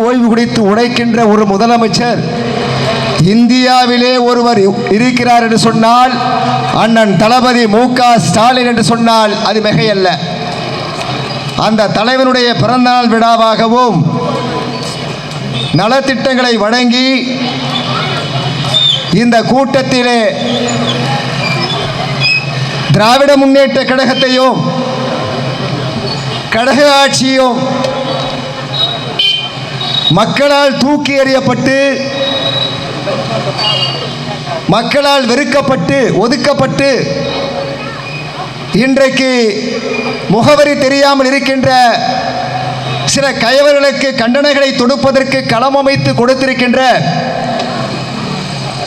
ஓய்வு குடித்து உழைக்கின்ற ஒரு முதலமைச்சர் இந்தியாவிலே ஒருவர் இருக்கிறார் என்று சொன்னால் அண்ணன் தளபதி மு க ஸ்டாலின் என்று சொன்னால் அது மிகையல்ல. அந்த தலைவனுடைய பிறந்தநாள் விழாவாகவும் நலத்திட்டங்களை வழங்கி இந்த கூட்டத்திலே திராவிட முன்னேற்ற கழகத்தையும் கழக ஆட்சியும் மக்களால் தூக்கி எறியப்பட்டு மக்களால் வெறுக்கப்பட்டு ஒதுக்கப்பட்டு இன்றைக்கு முகவரி தெரியாமல் இருக்கின்ற சில கயவர்களுக்கு கண்டனைகளை தொடுப்பதற்கு களம் அமைத்து கொடுத்திருக்கின்ற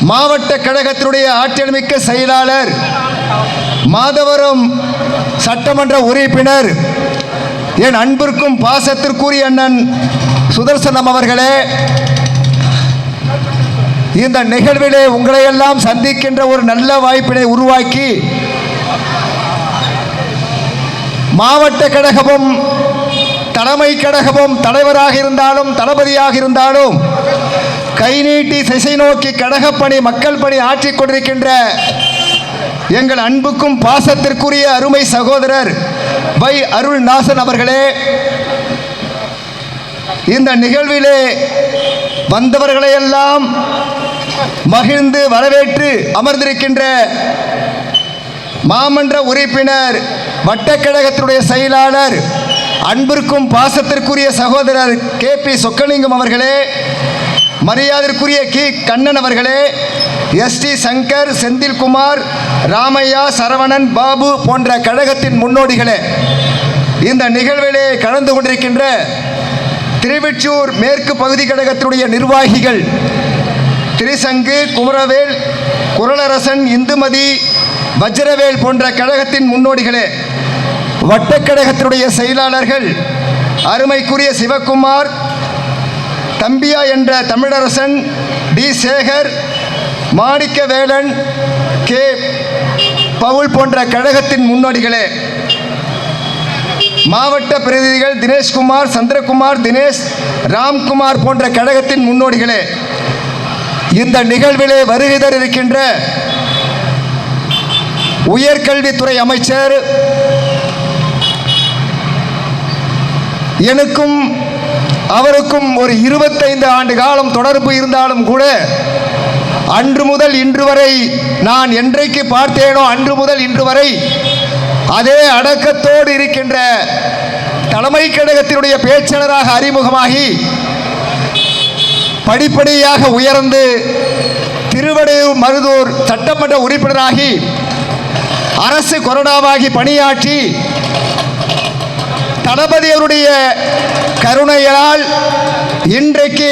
மாவட்ட கழகத்தினுடைய ஆற்றல் மிக்க செயலாளர் மாதவரம் சட்டமன்ற உறுப்பினர் என் அன்பிற்கும் பாசத்திற்குரிய அண்ணன் சுதர்சனம் அவர்களே இந்த நிகழ்விலே உங்களையெல்லாம் சந்திக்கின்ற ஒரு நல்ல வாய்ப்பினை உருவாக்கி மாவட்ட கழகமும் தலைமை கழகமும் தலைவராக இருந்தாலும் தளபதியாக இருந்தாலும் கை நீட்டி திசை நோக்கி கழகப்பணி மக்கள் பணி ஆற்றிக் கொண்டிருக்கின்ற எங்கள் அன்புக்கும் பாசத்திற்குரிய அருமை சகோதரர் வை அருள்நாசன் அவர்களே இந்த நிகழ்விலே வந்தவர்களையெல்லாம் மகிழ்ந்து வரவேற்று அமர்ந்திருக்கின்ற மாமன்ற உறுப்பினர் வட்டக்கழகத்தினுடைய செயலாளர் அன்பிற்கும் பாசத்திற்குரிய சகோதரர் கே பி சொக்கலிங்கம் அவர்களே மரியாதைக்குரிய கி. கண்ணன் அவர்களே எஸ். டி. சங்கர் செந்தில்குமார் ராமையா சரவணன் பாபு போன்ற கழகத்தின் முன்னோடிகளே இந்த நிகழ்விலே கலந்து கொண்டிருக்கின்ற திருவெச்சூர் மேற்கு பகுதி கழகத்தினுடைய நிர்வாகிகள் திரிசங்கு குமரவேல் குரலரசன் இந்துமதி வஜ்ரவேல் போன்ற கழகத்தின் முன்னோடிகளே வட்டக்கழகத்தினுடைய செயலாளர்கள் அருமைக்குரிய சிவக்குமார் தம்பியா என்ற Tamilarasan T. Sekar Manikkavelan K. Paul போன்ற கழகத்தின் முன்னோடிகளே மாவட்ட பிரதிநிதிகள் தினேஷ்குமார் சந்திரகுமார் தினேஷ் ராம்குமார் போன்ற கழகத்தின் முன்னோடிகளே இந்த நிகழ்விலே வருகை தர இருக்கின்ற உயர்கல்வித்துறை அமைச்சர் எனக்கும் அவருக்கும் ஒரு இருபத்தைந்து ஆண்டு காலம் தொடர்பு இருந்தாலும் கூட அன்று முதல் இன்று வரை நான் என்றைக்கு பார்த்தேனோ அன்று முதல் இன்று வரை அதே அடக்கத்தோடு இருக்கின்ற தலைமை கழகத்தினுடைய பேச்சாளராக அறிமுகமாகி படிப்படியாக உயர்ந்து திருவடையூர் மருதூர் சட்டமன்ற உறுப்பினராகி அரசு கொரோனாவாகி பணியாற்றி தளபதி அவருடைய கருணையால் இன்றைக்கு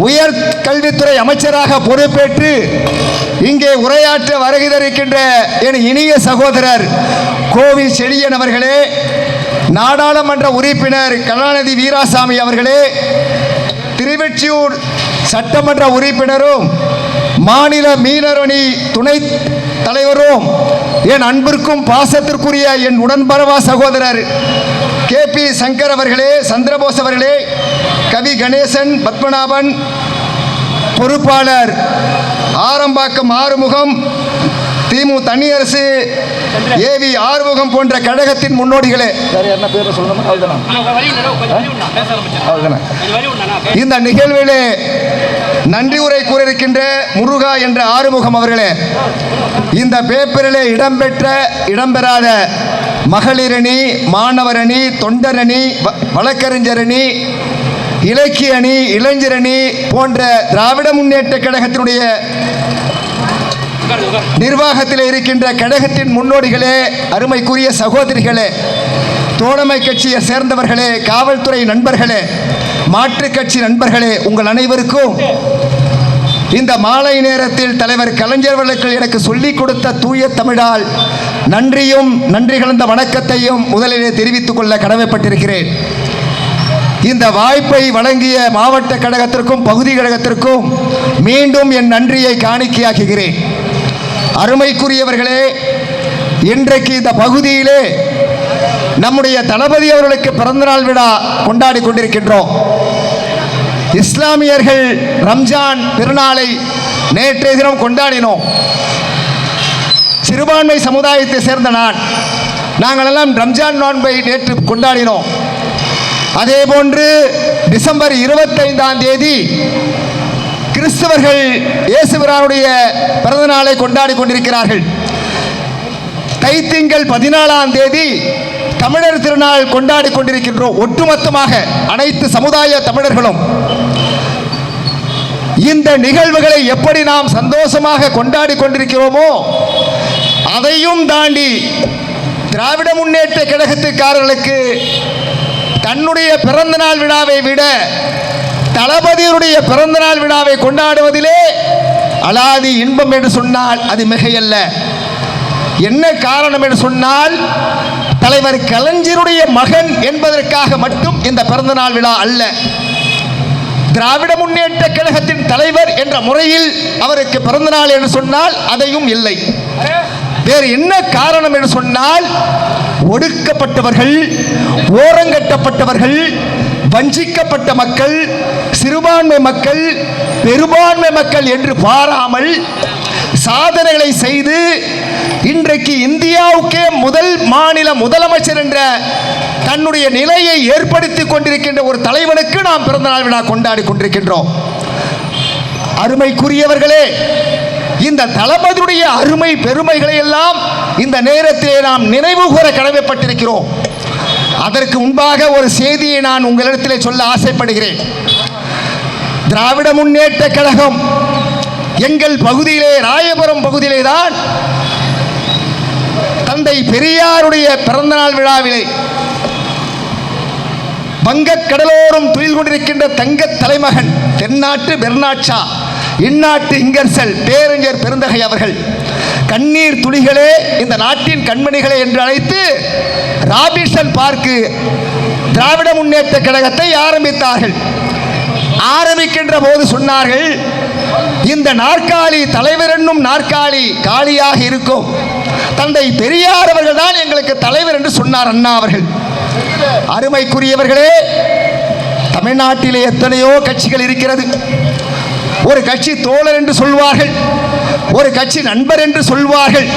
உயர் கல்வித்துறை அமைச்சராக பொறுப்பேற்று இங்கே உரையாற்ற வருகை தரிக்கின்ற என் இனிய சகோதரர் கோவி செழியன் அவர்களே நாடாளுமன்ற உறுப்பினர் கருணாநிதி வீராசாமி அவர்களே திருவெற்றியூர் சட்டமன்ற உறுப்பினரும் மாநில மீனரணி துணை தலைவரும் என் அன்பிற்கும் பாசத்திற்குரிய என் உடன்பரவா சகோதரர் கே பி சங்கர் அவர்களே சந்திரபோஸ் அவர்களே கவி கணேசன் பத்மநாபன் பொறுப்பாளர் ஆரம்பாக்கம் ஆறுமுகம் திமு தனியரசு ஏவி ஆறுமுகம் போன்ற கழகத்தின் முன்னோடிகளே. இந்த நிகழ்விலே நன்றி உரை கூற இருக்கின்ற முருகா என்ற ஆறுமுகம் அவர்களே இந்த பேப்பரிலே இடம்பெற்ற இடம்பெறாத மகளிரணி மாணவரணி தொண்டரணி வ- வழக்கறிஞரணி இலக்கிய அணி இளைஞரணி போன்ற திராவிட முன்னேற்ற கழகத்தினுடைய நிர்வாகத்தில் இருக்கின்ற கழகத்தின் முன்னோடிகளே அருமைக்குரிய சகோதரிகளே தோழமை கட்சியை சேர்ந்தவர்களே காவல்துறை நண்பர்களே மாற்றுக் கட்சி நண்பர்களே உங்கள் அனைவருக்கும் இந்த மாலை நேரத்தில் தலைவர் கலைஞர் அவர்கள் எனக்கு சொல்லிக் கொடுத்த தூய தமிழால் நன்றியும் நன்றி கலந்த வணக்கத்தையும் முதலிலே தெரிவித்துக் கொள்ள கடமைப்பட்டிருக்கிறேன். இந்த வாய்ப்பை வழங்கிய மாவட்ட கழகத்திற்கும் பகுதி கழகத்திற்கும் மீண்டும் என் நன்றியை காணிக்கையாக்குகிறேன். அருமைக்குரியவர்களே இன்றைக்கு இந்த பகுதியிலே நம்முடைய தளபதி அவர்களுக்கு பிறந்தநாள் விழா கொண்டாடி கொண்டிருக்கின்றோம். இஸ்லாமியர்கள் ரம்ஜான் திருநாளை நேற்றைய தினம் கொண்டாடினோம். சிறுபான்மை சமுதாயத்தை சேர்ந்த நான் நாங்கள் எல்லாம் ரம்ஜான் நோன்பை நேற்று கொண்டாடினோம். அதே போன்று டிசம்பர் இருபத்தைந்தாம் தேதி கிறிஸ்தவர்கள் இயேசுபிரானுடைய பிறந்த நாளை கொண்டாடி கொண்டிருக்கிறார்கள். தைத்திங்கள் பதினாலாம் தேதி தமிழர் திருநாள் கொண்டாடி கொண்டிருக்கின்றோம். ஒட்டுமொத்தமாக அனைத்து சமுதாய தமிழர்களும். இந்த நிகழ்வுகளை எப்படி நாம் சந்தோஷமாக கொண்டாடி கொண்டிருக்கிறோமோ அதையும் தாண்டி திராவிட முன்னேற்ற கழகத்துக்காரர்களுக்கு தன்னுடைய பிறந்தநாள் விழாவை விட தளபதியுடைய பிறந்தநாள் விழாவை கொண்டாடுவதிலே அலாதி இன்பம் என்று சொன்னால் அது மிகையல்ல. என்ன காரணம் என்று சொன்னால் தலைவர் கலைஞருடைய மகன் என்பதற்காக மட்டும் இந்த பிறந்தநாள் விழா அல்ல. திராவிட முன்னேற்ற கழகத்தின் தலைவர் என்ற முறையில் அவருக்கு பிறந்தநாள் என்று சொன்னால் அதையும் இல்லை. வேறு என்ன காரணம் என்று சொன்னால் ஒடுக்கப்பட்டவர்கள் ஓரங்கட்டப்பட்டவர்கள் வஞ்சிக்கப்பட்ட மக்கள் சிறுபான்மை மக்கள் பெரும்பான்மை மக்கள் என்று பாராமல் சாதனைகளை செய்து இன்றைக்கு இந்தியாவுக்கே முதல் மாநில முதலமைச்சர் என்ற தன்னுடைய நிலையை ஏற்படுத்தி கொண்டிருக்கின்ற ஒரு தலைவனுக்கு நாம் பிறந்தநாள் விழா கொண்டாடி கொண்டிருக்கின்றோம். அருமைக்குரியவர்களே இந்த தளபதியுடைய அருமை பெருமைகளை எல்லாம் இந்த நேரத்திலே நாம் நினைவு கூற கடமைப்பட்டிருக்கிறோம். அதற்கு முன்பாக ஒரு செய்தியை நான் உங்களிடத்தில் சொல்ல ஆசைப்படுகிறேன். திராவிட முன்னேற்ற கழகம் எங்கள் பகுதியிலே ராயபுரம் பகுதியிலே தான் தந்தை பெரியாருடைய பிறந்தநாள் விழாவிலே வங்கக் கடலோரம் துயில் கொண்டிருக்கின்ற தங்க தலைமகன் தென்னாட்டு பெர்னாட்சா இந்நாட்டு இங்கர்சல் பேரஞ்சர் பெருந்தகை அவர்கள் கண்ணீர் துளிகளே இந்த நாட்டின் கண்மணிகளே என்று அழைத்து ராபின்சன் பார்க்கு திராவிட முன்னேற்ற கழகத்தை ஆரம்பித்தார்கள். ஆரம்பிக்கின்ற போது சொன்னார்கள் இந்த நாற்காலி தலைவர் என்னும் நாற்காலி காலியாக இருக்கும். தந்தை பெரியார் அவர்கள் தான் எங்களுக்கு தலைவர் என்று சொன்னார் அண்ணா அவர்கள். அருமைக்குரியவர்களே தமிழ்நாட்டிலே எத்தனையோ கட்சிகள் இருக்கிறது. ஒரு கட்சி தோழர் என்று சொல்வார்கள் ஒரு கட்சி நண்பர் என்று சொல்வார்கள்.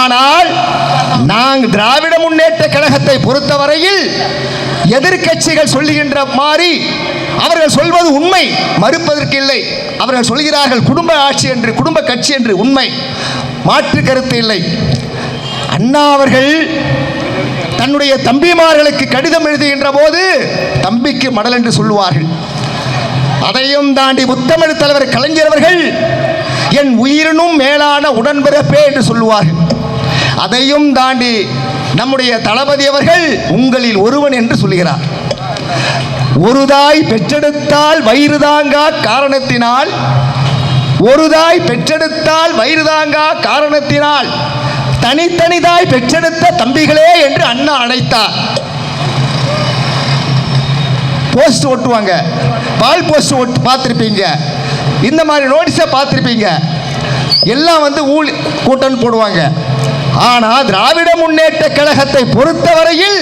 ஆனால் நாங்கள் திராவிட முன்னேற்ற கழகத்தை பொறுத்தவரையில் எதிர்க்கட்சிகள் சொல்லுகின்ற மாதிரி அவர்கள் சொல்வது உண்மை மறுப்பதற்கு இல்லை. அவர்கள் சொல்கிறார்கள் குடும்ப ஆட்சி என்று குடும்ப கட்சி என்று உண்மை மாற்று கருத்து இல்லை. அண்ணா அவர்கள் தன்னுடைய தம்பிமார்களுக்கு கடிதம் எழுதுகின்ற போது தம்பிக்கு மடல் என்று சொல்லுவார்கள். அதையும் தாண்டி முத்தமிழ் தலைவர் கலைஞர் அவர்கள் என் உயிரினும் மேலான உடன்பிறப்பே என்று சொல்லுவார்கள். அதையும் தாண்டி நம்முடைய தளபதி அவர்கள் உங்களில் ஒருவன் என்று சொல்லுகிறார் ஒரு தாய் பெற்றெடுத்தால் வயிறு தாங்கா காரணத்தினால். ஒரு தாய் பெற்றெடுத்தால் வயிறு தாங்கா காரணத்தினால். தனித்தனிதாய் பெற்றெடுத்த தம்பிகளே என்று அண்ணா அழைத்தார் போஸ்ட் ஒட்டுவாங்க. பால் போஸ்ட் ஒட்டு பார்த்துருப்பீங்க. இந்த மாதிரி நோட்டீஸை பார்த்துருப்பீங்க. எல்லாம் வந்து ஊழ் கூட்டம் போடுவாங்க. ஆனால் திராவிட முன்னேற்ற கழகத்தை பொறுத்தவரையில்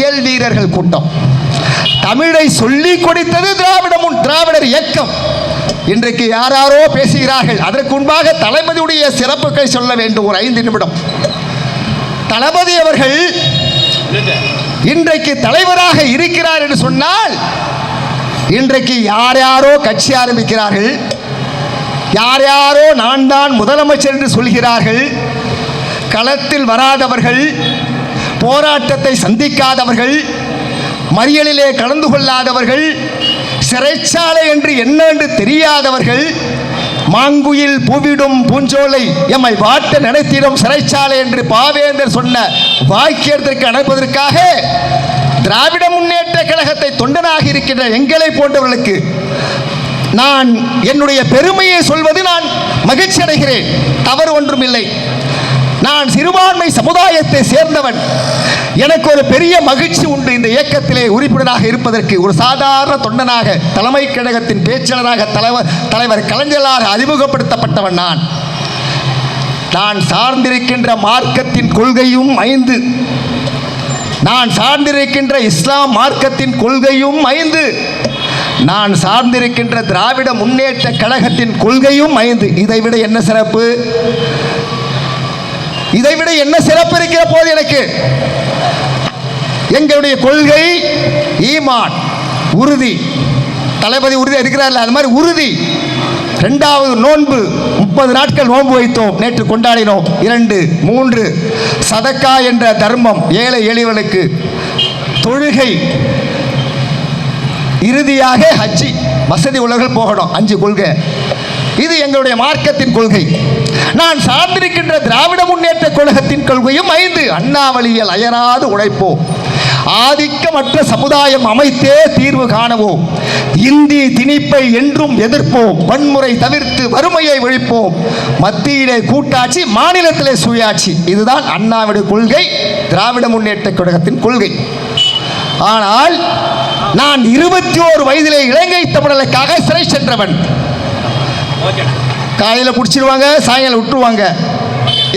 செயல் வீரர்கள் கூட்டம். தமிழை சொல்லி கொடுத்தது திராவிட முன் திராவிடர் இயக்கம். இன்றைக்கு யாராரோ பேசுகிறார்கள். அதற்கு முன்பாக தளபதியுடைய சிறப்புகளை சொல்ல வேண்டும். ஒரு ஐந்து நிமிடம். தளபதி அவர்கள் இன்றைக்கு தலைவராக இருக்கிறார் என்று சொன்னால் இன்றைக்கு யார் யாரோ கட்சி ஆரம்பிக்கிறார்கள். யார் யாரோ நான் தான் முதலமைச்சர் என்று சொல்கிறார்கள். களத்தில் வராதவர்கள் போராட்டத்தை சந்திக்காதவர்கள் மறியலிலே கலந்து கொள்ளாதவர்கள் சிறைச்சாலை என்று என்ன என்று தெரியாதவர்கள் மாங்குயில் பூவிடும் பூஞ்சோலை எம்மை வாட்ட நினைத்திடும் சிறைச்சாலை என்று பாவேந்தர் சொன்ன வாக்கியத்திற்கு அனுப்பதற்காக திராவிட முன்னேற்ற கழகத்தை தொண்டனாக இருக்கின்ற எங்களை போன்றவர்களுக்கு நான் என்னுடைய பெருமையை சொல்வது நான் மகிழ்ச்சி அடைகிறேன் தவறு ஒன்றும் இல்லை நான் சிறுபான்மை சமுதாயத்தை சேர்ந்தவன். எனக்கு ஒரு பெரிய மகிழ்ச்சி உண்டு இந்த இயக்கத்திலே உறுப்பினராக இருப்பதற்கு. ஒரு சாதாரண தொண்டனாக தலைமை கழகத்தின் பேச்சாளராக தலைவர் தலைவர் கலைஞராக அறிமுகப்படுத்தப்பட்டவன் நான். நான் சார்ந்திருக்கின்ற மார்க்கத்தின் கொள்கையும் ஐந்து. நான் சார்ந்திருக்கின்ற இஸ்லாம் மார்க்கத்தின் கொள்கையும் ஐந்து. நான் சார்ந்திருக்கின்ற திராவிட முன்னேற்ற கழகத்தின் கொள்கையும் ஐந்து. இதைவிட என்ன சிறப்பு? இதைவிட என்ன சிறப்பு இருக்கிற போது எனக்கு? எங்களுடைய கொள்கை ஈமான் உறுதி. தளபதி உறுதியாக இருக்கிறார்ல அது மாதிரி உறுதி. ரெண்டாவது நோன்பு. முப்பது நாட்கள் நோன்பு வைத்தோம் நேற்று கொண்டாடினோம். இரண்டு மூன்று. சதக்கா என்ற தர்மம் ஏழை எளிவனுக்கு தொழுகை. இறுதியாக ஹஜ்ஜி. வசதி உள்ளவர்கள் போகணும். அஞ்சு கொள்கை. இது எங்களுடைய மார்க்கத்தின் கொள்கை. நான் சார்ந்திருக்கின்ற திராவிட முன்னேற்ற கழகத்தின் கொள்கையும் ஐந்து. அண்ணாவளியில் அயராது உழைப்போம். ஆதிக்கமற்ற சமுதாயம் அமைத்தே தீர்வு காணவோம். இந்தி திணிப்பை என்றும் எதிர்ப்போம். வன்முறை தவிர்த்து வறுமையை ஒழிப்போம். மத்தியிலே கூட்டாட்சி மாநிலத்திலே சுயாட்சி. இதுதான் அண்ணாவிட கொள்கை திராவிட முன்னேற்ற கழகத்தின் கொள்கை. ஆனால் நான் இருபத்தி ஓரு வயதிலே இலங்கை தமிழர்களுக்காக சிறை சென்றவன். காலையில் பிடிச்சிருவாங்க சாயங்காலம் விட்டுருவாங்க.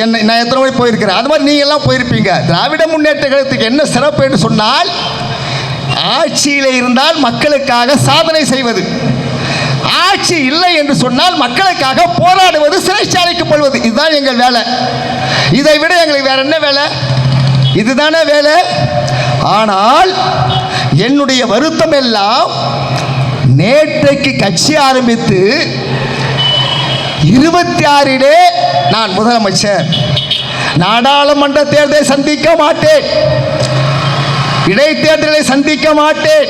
என்ன நான் எத்தனை மணி போயிருக்கிறேன்? அது மாதிரி நீங்கள் எல்லாம் போயிருப்பீங்க. திராவிட முன்னேற்ற கழகத்துக்கு என்ன சிறப்பு என்று சொன்னால் ஆட்சியில் இருந்தால் மக்களுக்காக சாதனை செய்வது. ஆட்சி இல்லை என்று சொன்னால் மக்களுக்காக போராடுவது சிறைச்சாலைக்கு போல்வது இதுதான் எங்கள் வேலை. இதை விட எங்களுக்கு வேற என்ன வேலை? இதுதானே வேலை. ஆனால் என்னுடைய வருத்தம் எல்லாம் நேற்றைக்கு கட்சி ஆரம்பித்து இருபத்தி ஆறிலே நான் முதலமைச்சர். நாடாளுமன்ற தேர்தலை சந்திக்க மாட்டேன். இடைத்தேர்தலை சந்திக்க மாட்டேன்.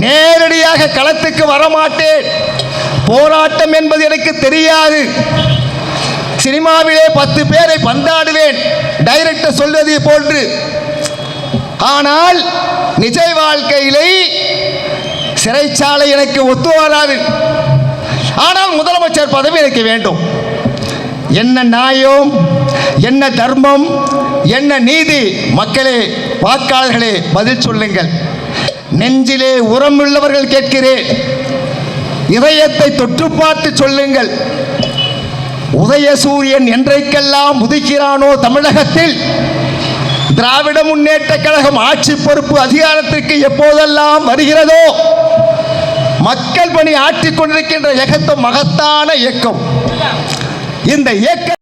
நேரடியாக களத்துக்கு வரமாட்டேன். போராட்டம் என்பது எனக்கு தெரியாது. சினிமாவிலே பத்து பேரை பந்தாடுவேன். டைரக்டர் சொல்வதை போன்று. ஆனால் நிஜ வாழ்க்கையிலே சிறைச்சாலை எனக்கு ஒத்து வராது. ஆனால் முதலமைச்சர் பதவி எனக்கு வேண்டும். என்ன நியாயம் என்ன தர்மம் என்ன நீதி? மக்களே வாக்காளர்களே பதில் சொல்லுங்கள். நெஞ்சிலே உரம் உள்ளவர்கள் கேட்கிறேன். இதயத்தை தொற்று பார்த்து சொல்லுங்கள். உதயசூரியன் என்றைக்கெல்லாம் உதிக்கிறானோ தமிழகத்தில்? திராவிட முன்னேற்ற கழகம் ஆட்சி பொறுப்பு அதிகாரத்திற்கு எப்போதெல்லாம் வருகிறதோ? மக்கள் பணி ஆற்றிக் கொண்டிருக்கின்ற இயக்கத்தும் மகத்தான இயக்கம். இந்த இயக்க